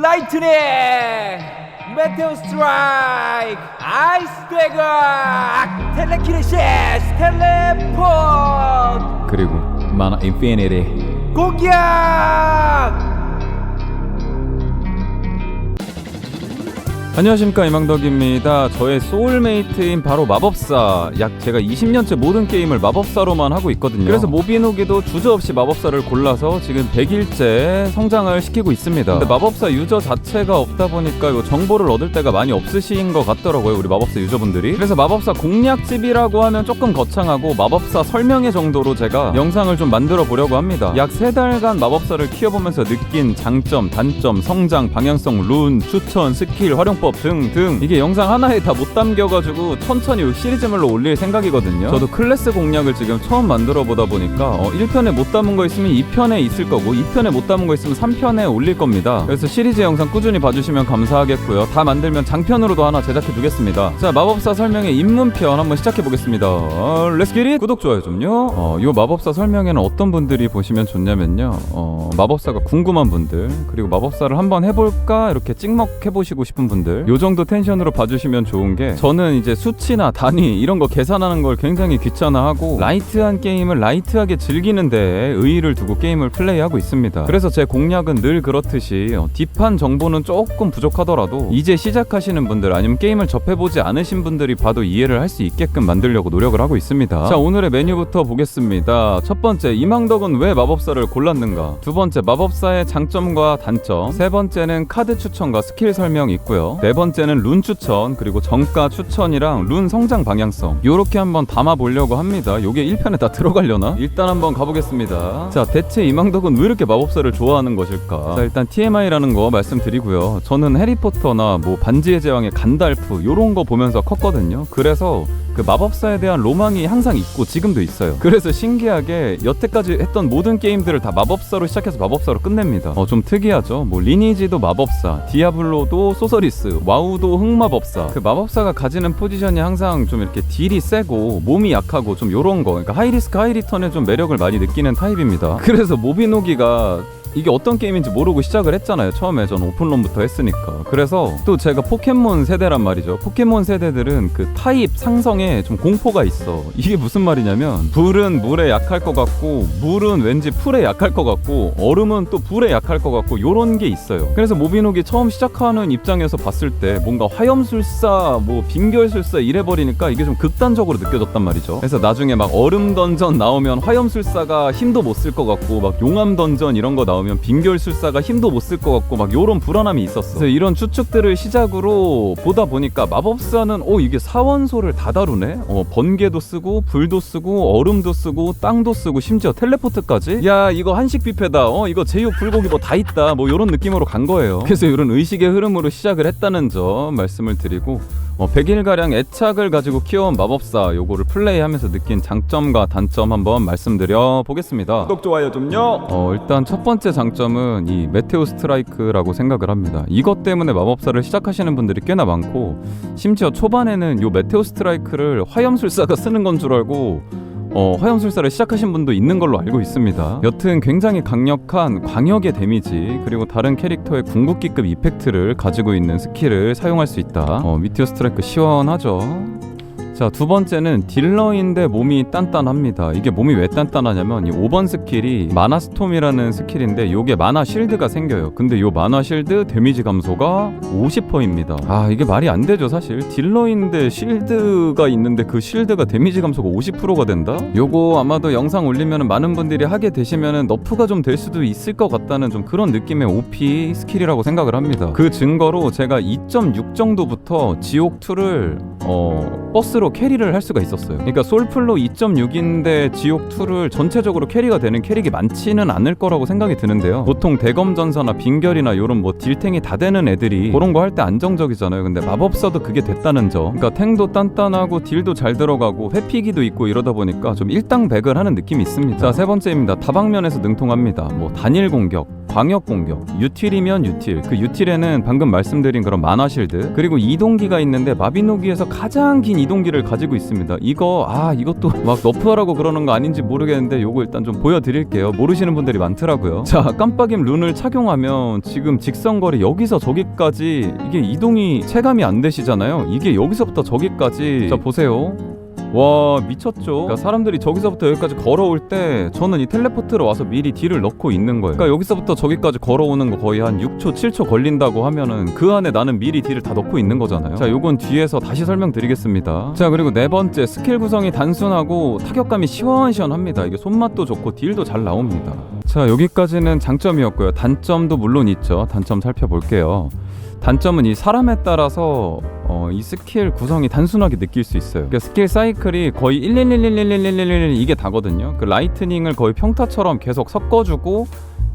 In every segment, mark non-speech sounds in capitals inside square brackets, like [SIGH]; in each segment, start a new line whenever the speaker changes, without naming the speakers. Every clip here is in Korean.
라이트닝 메테오 스트라이크 아이스 대각 텔레키네시스 텔레포트
그리고 마나 인피니티
공격
안녕하십니까. 이망덕입니다. 저의 소울메이트인 바로 마법사. 약 제가 20년째 모든 게임을 마법사로만 하고 있거든요. 그래서 모비노기도 주저없이 마법사를 골라서 지금 100일째 성장을 시키고 있습니다. 근데 마법사 유저 자체가 없다 보니까 요 정보를 얻을 때가 많이 없으신 것 같더라고요 우리 마법사 유저분들이. 그래서 마법사 공략집이라고 하면 조금 거창하고 마법사 설명회 정도로 제가 영상을 좀 만들어 보려고 합니다. 약 3달간 마법사를 키워보면서 느낀 장점, 단점, 성장, 방향성, 룬, 추천, 스킬, 활용법 등등. 이게 영상 하나에 다 못 담겨가지고 천천히 시리즈물로 올릴 생각이거든요. 저도 클래스 공략을 지금 처음 만들어 보다 보니까 어, 1편에 못 담은 거 있으면 2편에 있을 거고 2편에 못 담은 거 있으면 3편에 올릴 겁니다. 그래서 시리즈 영상 꾸준히 봐주시면 감사하겠고요. 다 만들면 장편으로도 하나 제작해 두겠습니다. 자 마법사 설명의 입문편 한번 시작해 보겠습니다. 어, 렛츠 기릿 구독 좋아요 좀요. 어, 요 마법사 설명에는 어떤 분들이 보시면 좋냐면요. 어, 마법사가 궁금한 분들 그리고 마법사를 한번 해볼까? 이렇게 찍먹 해 보시고 싶은 분들 요 정도 텐션으로 봐주시면 좋은 게 저는 이제 수치나 단위 이런 거 계산하는 걸 굉장히 귀찮아하고 라이트한 게임을 라이트하게 즐기는데 의의를 두고 게임을 플레이하고 있습니다. 그래서 제 공략은 늘 그렇듯이 어, 딥한 정보는 조금 부족하더라도 이제 시작하시는 분들 아니면 게임을 접해보지 않으신 분들이 봐도 이해를 할 수 있게끔 만들려고 노력을 하고 있습니다. 자 오늘의 메뉴부터 보겠습니다. 첫 번째 이망덕은 왜 마법사를 골랐는가? 두 번째 마법사의 장점과 단점. 세 번째는 카드 추천과 스킬 설명 있고요 네 번째는 룬 추천 그리고 정가 추천이랑 룬 성장 방향성. 요렇게 한번 담아 보려고 합니다. 요게 1편에 다 [LAUGHS] 들어가려나? 일단 한번 가보겠습니다. 자 대체 이망덕은 왜 이렇게 마법사를 좋아하는 것일까? 자 일단 TMI라는 거 말씀드리고요. 저는 해리포터나 뭐 반지의 제왕의 간달프 요런 거 보면서 컸거든요. 그래서 그 마법사에 대한 로망이 항상 있고 지금도 있어요. 그래서 신기하게 여태까지 했던 모든 게임들을 다 마법사로 시작해서 마법사로 끝냅니다. 어 좀 특이하죠. 뭐 리니지도 마법사, 디아블로도 소서리스, 와우도 흑마법사. 그 마법사가 가지는 포지션이 항상 좀 이렇게 딜이 세고 몸이 약하고 좀 요런 거. 그러니까 하이리스크 하이리턴의 좀 매력을 많이 느끼는 타입입니다. [LAUGHS] 그래서 모비노기가 이게 어떤 게임인지 모르고 시작을 했잖아요. 처음에 저는 오픈런부터 했으니까. 그래서 또 제가 포켓몬 세대란 말이죠. 포켓몬 세대들은 그 타입 상성에 좀 공포가 있어. 이게 무슨 말이냐면 불은 물에 약할 것 같고 물은 왠지 풀에 약할 것 같고 얼음은 또 불에 약할 것 같고 요런 게 있어요. 그래서 모비노기 처음 시작하는 입장에서 봤을 때 뭔가 화염술사 뭐 빙결술사 이래 버리니까 이게 좀 극단적으로 느껴졌단 말이죠. 그래서 나중에 막 얼음 던전 나오면 화염술사가 힘도 못 쓸 것 같고 막 용암 던전 이런 거 나오면 빙결술사가 힘도 못 쓸 것 같고 막 요런 불안함이 있었어. 그래서 이런 추측들을 시작으로 보다 보니까 마법사는 어 이게 사원소를 다 다루네. 어 번개도 쓰고 불도 쓰고 얼음도 쓰고 땅도 쓰고 심지어 텔레포트까지. 야 이거 한식 뷔페다. 어 이거 제육 불고기 뭐 다 있다. 뭐 요런 느낌으로 간 거예요. 그래서 이런 의식의 흐름으로 시작을 했다는 점 말씀을 드리고 어, 100일가량 애착을 가지고 키워온 마법사 요거를 플레이하면서 느낀 장점과 단점 한번 말씀드려 보겠습니다.
구독 좋아요 좀요
어, 일단 첫 번째 장점은 이 메테오 스트라이크라고 생각을 합니다. 이것 때문에 마법사를 시작하시는 분들이 꽤나 많고 심지어 초반에는 요 메테오 스트라이크를 화염술사가 쓰는 건 줄 알고 어, 화염술사를 시작하신 분도 있는 걸로 알고 있습니다. 여튼 굉장히 강력한 광역의 데미지 그리고 다른 캐릭터의 궁극기급 이펙트를 가지고 있는 스킬을 사용할 수 있다. 어, 미티어 스트라이크 시원하죠. 자, 두 번째는 딜러인데 몸이 단단합니다. 이게 몸이 왜 단단하냐면 이 5번 스킬이 마나 스톰이라는 스킬인데 요게 마나 실드가 생겨요. 근데 요 마나 실드 데미지 감소가 50%입니다. 아, 이게 말이 안 되죠, 사실. 딜러인데 실드가 있는데 그 실드가 데미지 감소가 50%가 된다? 요거 아마도 영상 올리면 많은 분들이 하게 되시면은 너프가 좀 될 수도 있을 것 같다는 좀 그런 느낌의 OP 스킬이라고 생각을 합니다. 그 증거로 제가 2.6 정도부터 지옥2를 어, 버스로 캐리를 할 수가 있었어요. 그러니까 솔플로 2.6인데 지옥2를 전체적으로 캐리가 되는 캐릭이 많지는 않을 거라고 생각이 드는데요. 보통 대검전사나 빙결이나 요런 뭐 딜탱이 다 되는 애들이 그런 거 할 때 안정적이잖아요. 근데 마법사도 그게 됐다는 점. 그러니까 탱도 단단하고 딜도 잘 들어가고 회피기도 있고 이러다 보니까 좀 일당백을 하는 느낌이 있습니다. 자, 세 번째입니다. 다방면에서 능통합니다. 뭐 단일 공격, 광역 공격, 유틸이면 유틸. 그 유틸에는 방금 말씀드린 그런 만화 실드, 그리고 이동기가 있는데 마비노기에서 가장 긴 이동기를 개를 가지고 있습니다. 이거 아 이것도 [LAUGHS] 막 너프하라고 그러는 거 아닌지 모르겠는데 요거 일단 좀 보여드릴게요. 모르시는 분들이 많더라고요. [LAUGHS] 자 깜빡임 룬을 착용하면 지금 직선거리 여기서 저기까지 이게 이동이 체감이 안 되시잖아요. 이게 여기서부터 저기까지 자 보세요. 와 미쳤죠. 그러니까 사람들이 저기서부터 여기까지 걸어올 때 저는 이 텔레포트로 와서 미리 딜을 넣고 있는 거예요. 그러니까 여기서부터 저기까지 걸어오는 거 거의 한 6초, 7초 걸린다고 하면은 그 안에 나는 미리 딜을 다 넣고 있는 거잖아요. 자, 요건 뒤에서 다시 설명드리겠습니다. 자, 그리고 네 번째 스킬 구성이 단순하고 타격감이 시원시원합니다. 이게 손맛도 좋고 딜도 잘 나옵니다. 자, 여기까지는 장점이었고요. 단점도 물론 있죠. 단점 살펴볼게요. 단점은 이 사람에 따라서 어, 이 스킬 구성이 단순하게 느낄 수 있어요. 그러니까 스킬 사이클이 거의 111111111 이게 다거든요. 그 라이트닝을 거의 평타처럼 계속 섞어주고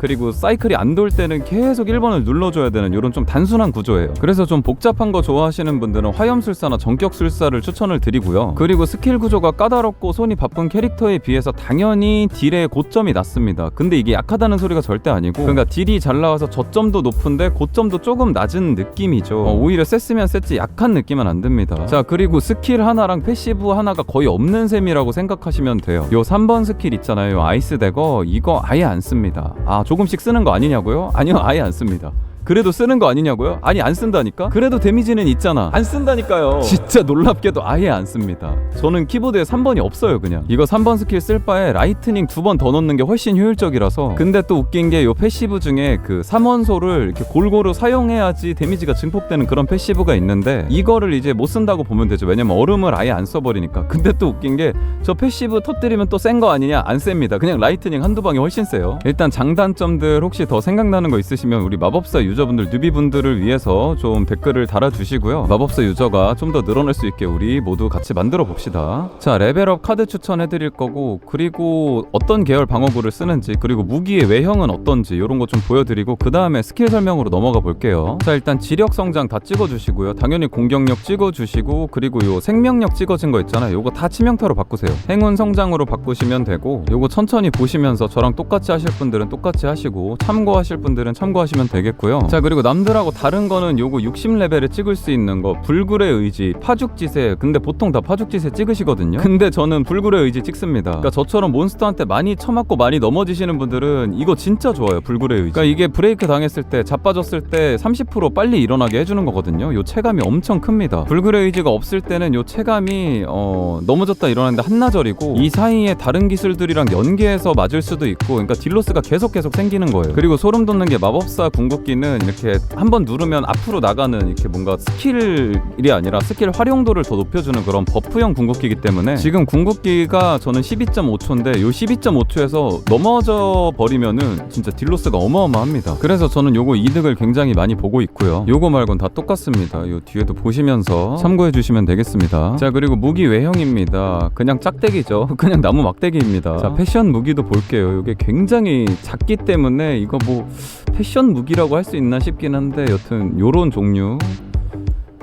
그리고 사이클이 안 돌 때는 계속 1번을 눌러줘야 되는 이런 좀 단순한 구조예요. 그래서 좀 복잡한 거 좋아하시는 분들은 화염술사나 전격술사를 추천을 드리고요. 그리고 스킬 구조가 까다롭고 손이 바쁜 캐릭터에 비해서 당연히 딜의 고점이 낮습니다. 근데 이게 약하다는 소리가 절대 아니고 그러니까 딜이 잘 나와서 저점도 높은데 고점도 조금 낮은 느낌이죠. 어, 오히려 셌으면 셌지 약한 느낌은 안 듭니다. 자 그리고 스킬 하나랑 패시브 하나가 거의 없는 셈이라고 생각하시면 돼요. 요 3번 스킬 있잖아요. 요 아이스 대거 이거 아예 안 씁니다. 아 조금씩 쓰는 거 아니냐고요? 아니요 아예 안 씁니다. 그래도 쓰는 거 아니냐고요? 아니 안 쓴다니까? 그래도 데미지는 있잖아. 안 쓴다니까요. 진짜 놀랍게도 아예 안 씁니다. 저는 키보드에 3번이 없어요 그냥. 이거 3번 스킬 쓸 바에 라이트닝 두 번 더 넣는 게 훨씬 효율적이라서. 근데 또 웃긴 게 요 패시브 중에 그 3원소를 이렇게 골고루 사용해야지 데미지가 증폭되는 그런 패시브가 있는데 이거를 이제 못 쓴다고 보면 되죠. 왜냐면 얼음을 아예 안 써버리니까. 근데 또 웃긴 게 저 패시브 터뜨리면 또 센 거 아니냐? 안 셉니다. 그냥 라이트닝 한두 방이 훨씬 세요. 일단 장단점들 혹시 더 생각나는 거 있으시면 우리 마법사 유 저분들 뉴비분들을 위해서 좀 댓글을 달아주시고요. 마법사 유저가 좀 더 늘어날 수 있게 우리 모두 같이 만들어 봅시다. 자 레벨업 카드 추천해드릴 거고 그리고 어떤 계열 방어구를 쓰는지 그리고 무기의 외형은 어떤지 이런 거 좀 보여드리고 그 다음에 스킬 설명으로 넘어가 볼게요. 자 일단 지력 성장 다 찍어주시고요. 당연히 공격력 찍어주시고 그리고 요 생명력 찍어진 거 있잖아요. 요거 다 치명타로 바꾸세요. 행운 성장으로 바꾸시면 되고 요거 천천히 보시면서 저랑 똑같이 하실 분들은 똑같이 하시고 참고하실 분들은 참고하시면 되겠고요. 자 그리고 남들하고 다른 거는 요거 60레벨에 찍을 수 있는 거 불굴의 의지 파죽지세 근데 보통 다 파죽지세 찍으시거든요. 근데 저는 불굴의 의지 찍습니다. 그러니까 저처럼 몬스터한테 많이 쳐맞고 많이 넘어지시는 분들은 이거 진짜 좋아요. 불굴의 의지. 그러니까 이게 브레이크 당했을 때 자빠졌을 때 30% 빨리 일어나게 해주는 거거든요. 요 체감이 엄청 큽니다. 불굴의 의지가 없을 때는 요 체감이 어, 넘어졌다 일어났는데 한나절이고 이 사이에 다른 기술들이랑 연계해서 맞을 수도 있고 그러니까 딜로스가 계속 계속 생기는 거예요. 그리고 소름 돋는 게 마법사 궁극기는 이렇게 한번 누르면 앞으로 나가는 이렇게 뭔가 스킬이 아니라 스킬 활용도를 더 높여주는 그런 버프형 궁극기이기 때문에 지금 궁극기가 저는 12.5초인데 요 12.5초에서 넘어져 버리면은 진짜 딜로스가 어마어마합니다. 그래서 저는 요거 이득을 굉장히 많이 보고 있고요. 요거 말곤 다 똑같습니다. 요 뒤에도 보시면서 참고해 주시면 되겠습니다. 자 그리고 무기 외형입니다. 그냥 짝대기죠. [LAUGHS] 그냥 나무 막대기입니다. 자 패션 무기도 볼게요. 요게 굉장히 작기 때문에 이거 뭐 패션 무기라고 할 수 있나 싶긴 한데 여튼 요런 종류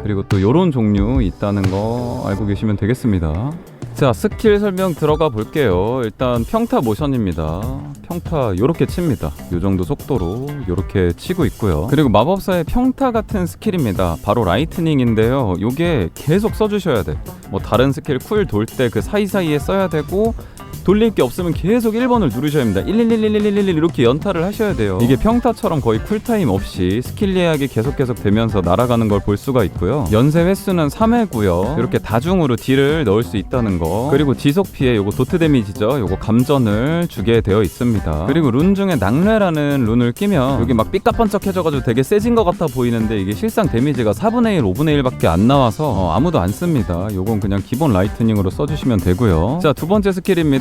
그리고 또 요런 종류 있다는 거 알고 계시면 되겠습니다. 자 스킬 설명 들어가 볼게요. 일단 평타 모션입니다. 평타 요렇게 칩니다. 요 정도 속도로 요렇게 치고 있고요. 그리고 마법사의 평타 같은 스킬입니다. 바로 라이트닝인데요. 요게 계속 써주셔야 돼. 뭐 다른 스킬 쿨 돌 때 그 사이사이에 써야 되고 돌릴 게 없으면 계속 1번을 누르셔야 합니다. 1111111 이렇게 연타를 하셔야 돼요. 이게 평타처럼 거의 쿨타임 없이 스킬 예약이 계속 계속 되면서 날아가는 걸 볼 수가 있고요. 연쇄 횟수는 3회고요. 이렇게 다중으로 딜을 넣을 수 있다는 거. 그리고 지속 피해 요거 도트 데미지죠. 요거 감전을 주게 되어 있습니다. 그리고 룬 중에 낙뢰라는 룬을 끼면 여기 막 삐까번쩍해져가지고 되게 세진 것 같아 보이는데 이게 실상 데미지가 4분의 1, 5분의 1밖에 안 나와서 어, 아무도 안 씁니다. 요건 그냥 기본 라이트닝으로 써주시면 되고요. 자 두 번째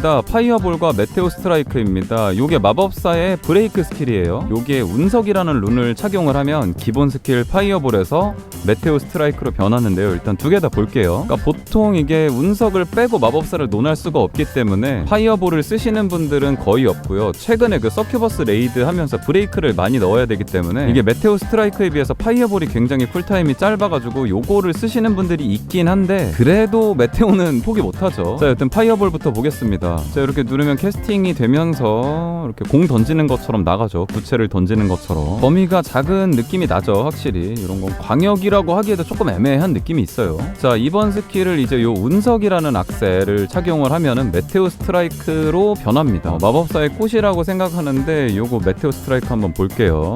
스킬입니다. 파이어볼과 메테오 스트라이크입니다. 요게 마법사의 브레이크 스킬이에요. 요게 운석이라는 룬을 착용을 하면 기본 스킬 파이어볼에서 메테오 스트라이크로 변하는데요. 일단 두 개 다 볼게요. 그러니까 보통 이게 운석을 빼고 마법사를 논할 수가 없기 때문에 파이어볼을 쓰시는 분들은 거의 없고요. 최근에 그 서큐버스 레이드 하면서 브레이크를 많이 넣어야 되기 때문에 이게 메테오 스트라이크에 비해서 파이어볼이 굉장히 쿨타임이 짧아가지고 요거를 쓰시는 분들이 있긴 한데 그래도 메테오는 포기 못하죠. 자 여튼 파이어볼부터 보겠습니다. 자 이렇게 누르면 캐스팅이 되면서 이렇게 공 던지는 것처럼 나가죠. 부채를 던지는 것처럼. 범위가 작은 느낌이 나죠 확실히. 이런 건 광역이라고 하기에도 조금 애매한 느낌이 있어요. 자 이번 스킬을 이제 요 운석이라는 악셀을 착용을 하면은 메테오 스트라이크로 변합니다. 어, 마법사의 꽃이라고 생각하는데 요거 메테오 스트라이크 한번 볼게요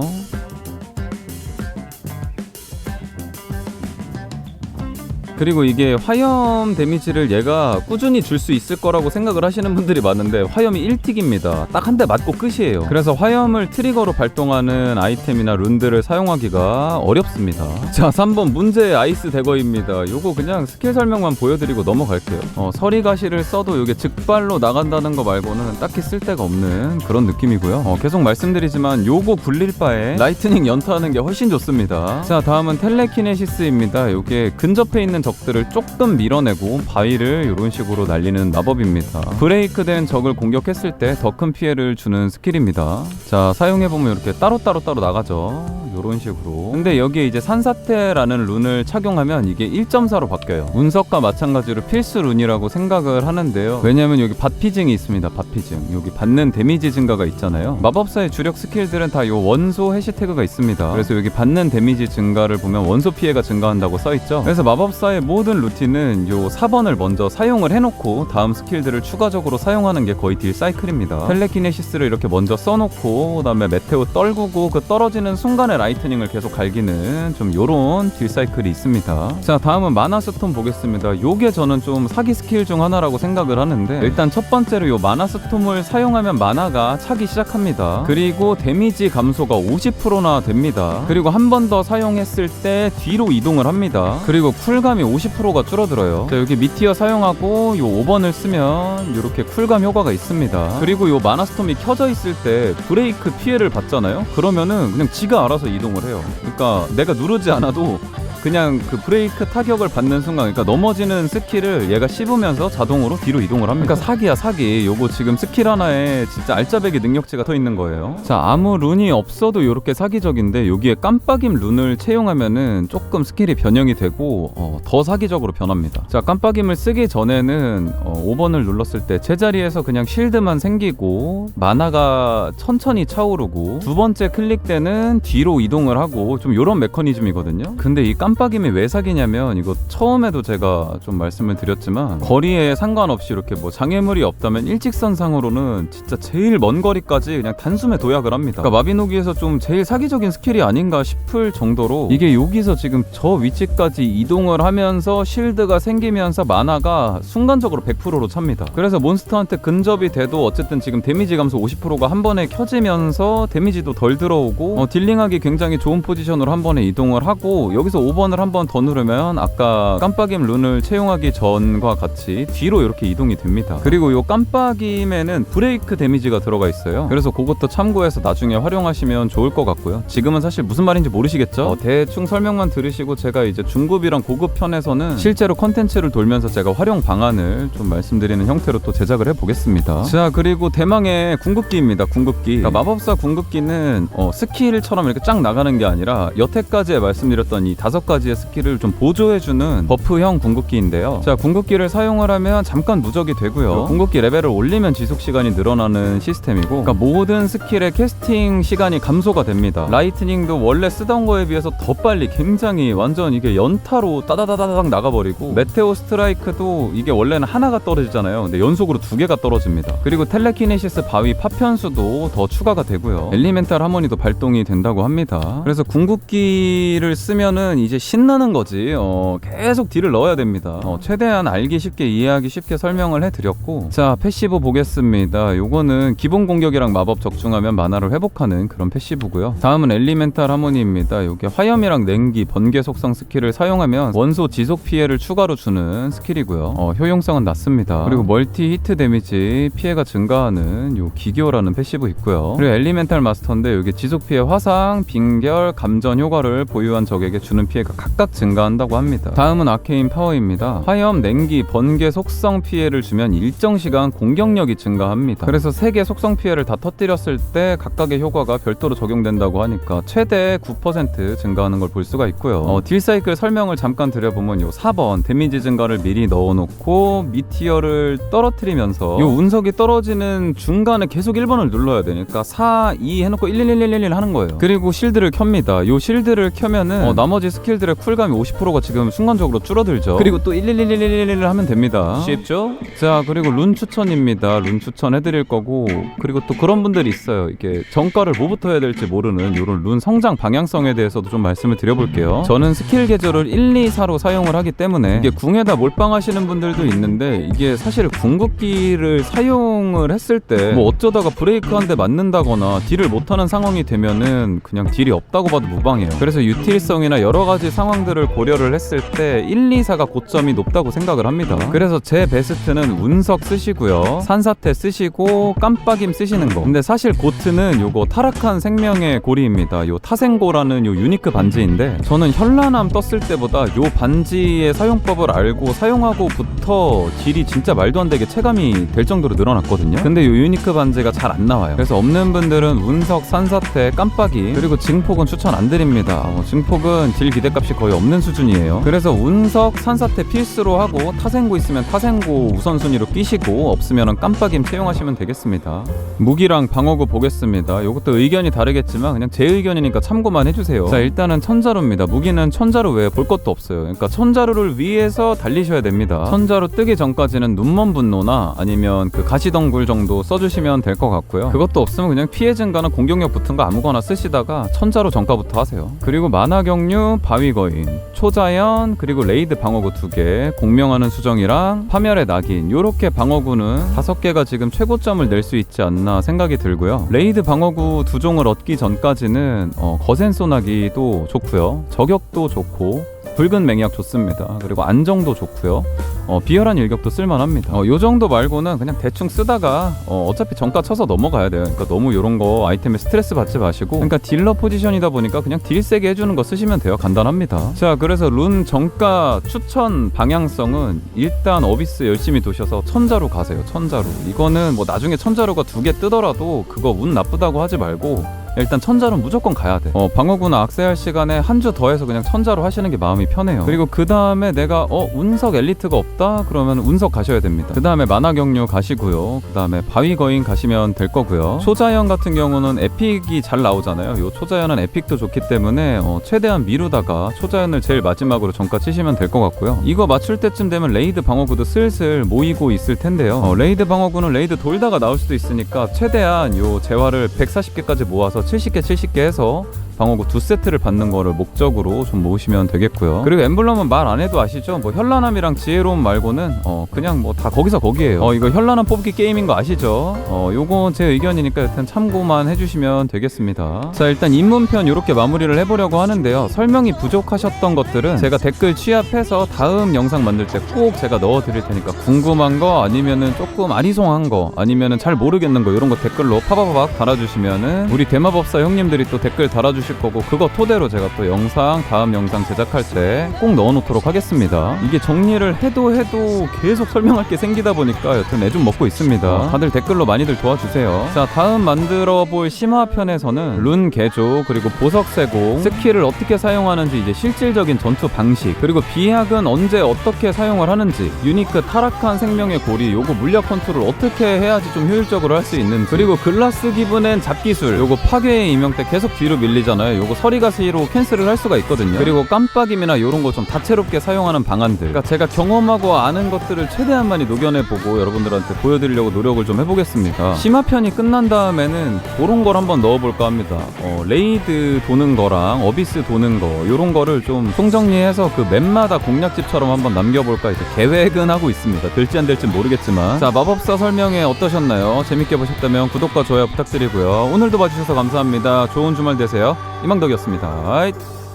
그리고 이게 화염 데미지를 얘가 꾸준히 줄 수 있을 거라고 생각을 하시는 분들이 많은데 화염이 1틱입니다. 딱 한 대 맞고 끝이에요. 그래서 화염을 트리거로 발동하는 아이템이나 룬들을 사용하기가 어렵습니다. 자, 3번 문제의 아이스 대거입니다. 요거 그냥 스킬 설명만 보여드리고 넘어갈게요. 어, 서리가시를 써도 이게 즉발로 나간다는 거 말고는 딱히 쓸데가 없는 그런 느낌이고요. 어, 계속 말씀드리지만 요거 굴릴 바에 라이트닝 연타하는 게 훨씬 좋습니다. 자, 다음은 텔레키네시스입니다. 요게 근접해 있는 적들을 조금 밀어내고 바위를 이런 식으로 날리는 마법입니다. 브레이크된 적을 공격했을 때 더 큰 피해를 주는 스킬입니다. 자, 사용해보면 이렇게 따로따로 따로 나가죠. 이런 식으로. 근데 여기에 이제 산사태라는 룬을 착용하면 이게 1.4로 바뀌어요. 운석과 마찬가지로 필수 룬이라고 생각을 하는데요. 왜냐면 여기 밭피징이 있습니다. 밭피징. 여기 받는 데미지 증가가 있잖아요. 마법사의 주력 스킬들은 다 요 원소 해시태그가 있습니다. 그래서 여기 받는 데미지 증가를 보면 원소 피해가 증가한다고 써있죠. 그래서 마법사의 모든 루틴은 요 4번을 먼저 사용을 해놓고 다음 스킬들을 추가적으로 사용하는 게 거의 딜 사이클입니다. 텔레키네시스를 이렇게 먼저 써놓고 그다음에 메테오 떨구고 그 떨어지는 순간에 라이트닝을 계속 갈기는 좀 요런 딜 사이클이 있습니다. 자 다음은 마나 스톤 보겠습니다. 요게 저는 좀 사기 스킬 중 하나라고 생각을 하는데 일단 첫 번째로 요 마나 스톰을 사용하면 마나가 차기 시작합니다. 그리고 데미지 감소가 50%나 됩니다. 그리고 한 번 더 사용했을 때 뒤로 이동을 합니다. 그리고 쿨감이 50%가 줄어들어요. 자, 여기 미티어 사용하고 요 5번을 쓰면 이렇게 쿨감 효과가 있습니다. 그리고 요 마나스톰이 켜져 있을 때 브레이크 피해를 받잖아요. 그러면은 그냥 지가 알아서 이동을 해요. 그러니까 내가 누르지 않아도 그냥 그 브레이크 타격을 받는 순간 그러니까 넘어지는 스킬을 얘가 씹으면서 자동으로 뒤로 이동을 합니다. 그러니까 사기야 사기. 요거 지금 스킬 하나에 진짜 알짜배기 능력치가 더 있는 거예요. 자 아무 룬이 없어도 이렇게 사기적인데 여기에 깜빡임 룬을 채용하면은 조금 스킬이 변형이 되고 어, 더 사기적으로 변합니다. 자 깜빡임을 쓰기 전에는 어, 5번을 눌렀을 때 제자리에서 그냥 실드만 생기고 마나가 천천히 차오르고 두 번째 클릭 때는 뒤로 이동을 하고 좀 이런 메커니즘이거든요. 근데 이깜 빡임이 왜 사기냐면 이거 처음에도 제가 좀 말씀을 드렸지만 거리에 상관없이 이렇게 뭐 장애물이 없다면 일직선상으로는 진짜 제일 먼 거리까지 그냥 단숨에 도약을 합니다. 그러니까 마비노기에서 좀 제일 사기적인 스킬이 아닌가 싶을 정도로 이게 여기서 지금 저 위치까지 이동을 하면서 실드가 생기면서 마나가 순간적으로 100%로 찹니다. 그래서 몬스터한테 근접이 돼도 어쨌든 지금 데미지 감소 50%가 한 번에 켜지면서 데미지도 덜 들어오고 어, 딜링하기 굉장히 좋은 포지션으로 한 번에 이동을 하고 여기서 5번 을 한 번 더 누르면 아까 깜빡임 룬을 채용하기 전과 같이 뒤로 이렇게 이동이 됩니다. 그리고 이 깜빡임에는 브레이크 데미지가 들어가 있어요. 그래서 그것도 참고해서 나중에 활용하시면 좋을 것 같고요. 지금은 사실 무슨 말인지 모르시겠죠? 어, 대충 설명만 들으시고 제가 이제 중급이랑 고급 편에서는 실제로 컨텐츠를 돌면서 제가 활용 방안을 좀 말씀드리는 형태로 또 제작을 해보겠습니다. 자 그리고 대망의 궁극기입니다. 궁극기. 그러니까 마법사 궁극기는 어, 스킬처럼 이렇게 쫙 나가는 게 아니라 여태까지 말씀드렸던 이 다섯 가지 의 스킬을 좀 보조해주는 버프형 궁극기인데요. 자 궁극기를 사용을 하면 잠깐 누적이 되고요. 궁극기 레벨을 올리면 지속 시간이 늘어나는 시스템이고, 그러니까 모든 스킬의 캐스팅 시간이 감소가 됩니다. 라이트닝도 원래 쓰던 거에 비해서 더 빨리 굉장히 완전 이게 연타로 따다다다닥 나가버리고 메테오 스트라이크도 이게 원래는 하나가 떨어지잖아요. 근데 연속으로 두 개가 떨어집니다. 그리고 텔레키네시스 바위 파편수도 더 추가가 되고요. 엘리멘탈 하모니도 발동이 된다고 합니다. 그래서 궁극기를 쓰면은 이제 신나는 거지. 어, 계속 딜을 넣어야 됩니다. 어, 최대한 알기 쉽게 이해하기 쉽게 설명을 해드렸고 자 패시브 보겠습니다. 요거는 기본 공격이랑 마법 적중하면 만화를 회복하는 그런 패시브고요. 다음은 엘리멘탈 하모니입니다. 요게 화염이랑 냉기, 번개 속성 스킬을 사용하면 원소 지속 피해를 추가로 주는 스킬이고요. 어, 효용성은 낮습니다. 그리고 멀티 히트 데미지 피해가 증가하는 요 기교라는 패시브 있고요. 그리고 엘리멘탈 마스터인데 여기 지속 피해 화상, 빙결, 감전 효과를 보유한 적에게 주는 피해 가 개가 각각 증가한다고 합니다. 다음은 아케인 파워입니다. 화염, 냉기, 번개 속성 피해를 주면 일정 시간 공격력이 증가합니다. 그래서 세 개 속성 피해를 다 터뜨렸을 때 각각의 효과가 별도로 적용된다고 하니까 최대 9% 증가하는 걸 볼 수가 있고요. 어, 딜 사이클 설명을 잠깐 드려보면 요 4번 데미지 증가를 미리 넣어놓고 미티어를 떨어뜨리면서 요 운석이 떨어지는 중간에 계속 1번을 눌러야 되니까 4, 2 해놓고 11111 하는 거예요. 그리고 실드를 켭니다. 요 실드를 켜면은 어, 나머지 스킬 들의 쿨감이 50%가 지금 순간적으로 줄어들죠. 그리고 또 11111 하면 됩니다. 쉽죠? 자 그리고 룬 추천입니다. 룬 추천 해 드릴 거고 그리고 또 그런 분들이 있어요. 이게 정가를 뭐부터 해야 될지 모르는 요런 룬 성장 방향성에 대해서도 좀 말씀을 드려볼게요. 저는 스킬 계절을 1, 2, 4로 사용을 하기 때문에 이게 궁에다 몰빵하시는 분들도 있는데 이게 사실 궁극기를 사용을 했을 때 뭐 어쩌다가 브레이크 한대 맞는다거나 딜을 못하는 상황이 되면은 그냥 딜이 없다고 봐도 무방해요. 그래서 유틸성이나 여러 가지 상황들을 고려를 했을 때 1, 2, 4가 고점이 높다고 생각을 합니다. 그래서 제 베스트는 운석 쓰시고요. 산사태 쓰시고 깜빡임 쓰시는 거. 근데 사실 고트는 요거 타락한 생명의 고리입니다. 요 타생고라는 요 유니크 반지인데 저는 현란함 떴을 때보다 요 반지의 사용법을 알고 사용하고부터 딜이 진짜 말도 안 되게 체감이 될 정도로 늘어났거든요. 근데 요 유니크 반지가 잘 안 나와요. 그래서 없는 분들은 운석, 산사태, 깜빡이 그리고 증폭은 추천 안 드립니다. 어, 증폭은 딜 기대 값이 거의 없는 수준이에요. 그래서 운석, 산사태 필수로 하고 타생고 있으면 타생고 우선순위로 끼시고 없으면 깜빡임 채용하시면 되겠습니다. 무기랑 방어구 보겠습니다. 요것도 의견이 다르겠지만 그냥 제 의견이니까 참고만 해주세요. 자 일단은 천자루입니다. 무기는 천자루 외에 볼 것도 없어요. 그러니까 천자루를 위해서 달리셔야 됩니다. 천자루 뜨기 전까지는 눈먼 분노나 아니면 그 가시덩굴 정도 써주시면 될 것 같고요. 그것도 없으면 그냥 피해 증가나 공격력 붙은 거 아무거나 쓰시다가 천자루 정가부터 하세요. 그리고 만화 경류, 바위 거인, 초자연 그리고 레이드 방어구 두 개, 공명하는 수정이랑 파멸의 낙인 요렇게 방어구는 다섯 개가 지금 최고점을 낼 수 있지 않나 생각이 들고요. 레이드 방어구 두 종을 얻기 전까지는 어, 거센 소나기도 좋고요. 저격도 좋고 붉은 맹약 좋습니다. 그리고 안정도 좋고요. 어, 비열한 일격도 쓸만합니다. 어, 요 정도 말고는 그냥 대충 쓰다가 어, 어차피 정가 쳐서 넘어가야 돼요. 그러니까 너무 요런 거 아이템에 스트레스 받지 마시고 그러니까 딜러 포지션이다 보니까 그냥 딜 세게 해주는 거 쓰시면 돼요. 간단합니다. 자 그래서 룬 정가 추천 방향성은 일단 어비스 열심히 도셔서 천자로 가세요. 천자로. 이거는 뭐 나중에 천자로가 두 개 뜨더라도 그거 운 나쁘다고 하지 말고 일단 천자로 무조건 가야 돼. 어, 방어구나 악세할 시간에 한 주 더해서 그냥 천자로 하시는 게 마음이 편해요. 그리고 그 다음에 내가 어 운석 엘리트가 없다 그러면 운석 가셔야 됩니다. 그 다음에 만화 경류 가시고요. 그 다음에 바위 거인 가시면 될 거고요. 초자연 같은 경우는 에픽이 잘 나오잖아요. 요 초자연은 에픽도 좋기 때문에 어, 최대한 미루다가 초자연을 제일 마지막으로 정가 치시면 될 것 같고요. 이거 맞출 때쯤 되면 레이드 방어구도 슬슬 모이고 있을 텐데요. 어, 레이드 방어구는 레이드 돌다가 나올 수도 있으니까 최대한 요 재화를 140개까지 모아서 70개 70개 해서 방어구 두 세트를 받는 거를 목적으로 좀 모으시면 되겠고요. 그리고 엠블럼은 말 안 해도 아시죠? 뭐 현란함이랑 지혜로움 말고는 어 그냥 뭐 다 거기서 거기에요. 어 이거 현란함 뽑기 게임인 거 아시죠? 어 요건 제 의견이니까 일단 참고만 해주시면 되겠습니다. 자 일단 입문편 이렇게 마무리를 해보려고 하는데요. 설명이 부족하셨던 것들은 제가 댓글 취합해서 다음 영상 만들 때 꼭 제가 넣어드릴 테니까 궁금한 거 아니면은 조금 아리송한 거 아니면은 잘 모르겠는 거 이런 거 댓글로 파바바박 달아주시면은 우리 대마법사 형님들이 또 댓글 달아주 실 거고 그거 토대로 제가 또 영상 다음 영상 제작할 때 꼭 넣어 놓도록 하겠습니다. 이게 정리를 해도 해도 계속 설명할 게 생기다 보니까 여튼 애 좀 먹고 있습니다. 다들 댓글로 많이들 도와주세요. 자 다음 만들어 볼 심화편에서는 룬 개조 그리고 보석 세공 스킬을 어떻게 사용하는지 이제 실질적인 전투 방식 그리고 비약은 언제 어떻게 사용을 하는지 유니크 타락한 생명의 고리 요거 물약 컨트롤 어떻게 해야지 좀 효율적으로 할 수 있는지 그리고 글라스 기분엔 잡기술 요거 파괴의 임명 때 계속 뒤로 밀리 잖아요. 요거 서리가시로 캔슬을 할 수가 있거든요. 그리고 깜빡임이나 요런 거 좀 다채롭게 사용하는 방안들. 그러니까 제가 경험하고 아는 것들을 최대한 많이 녹여내보고 여러분들한테 보여드리려고 노력을 좀 해보겠습니다. 심화편이 끝난 다음에는 그런 걸 한번 넣어볼까 합니다. 어, 레이드 도는 거랑 어비스 도는 거 요런 거를 좀 총정리해서 그 맵마다 공략집처럼 한번 남겨볼까 이제 계획은 하고 있습니다. 될지 안 될지 모르겠지만. 자 마법사 설명회 어떠셨나요? 재밌게 보셨다면 구독과 좋아요 부탁드리고요. 오늘도 봐주셔서 감사합니다. 좋은 주말 되세요 이망덕이었습니다.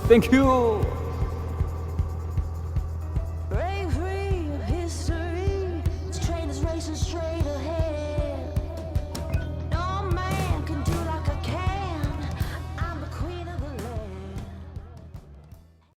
땡큐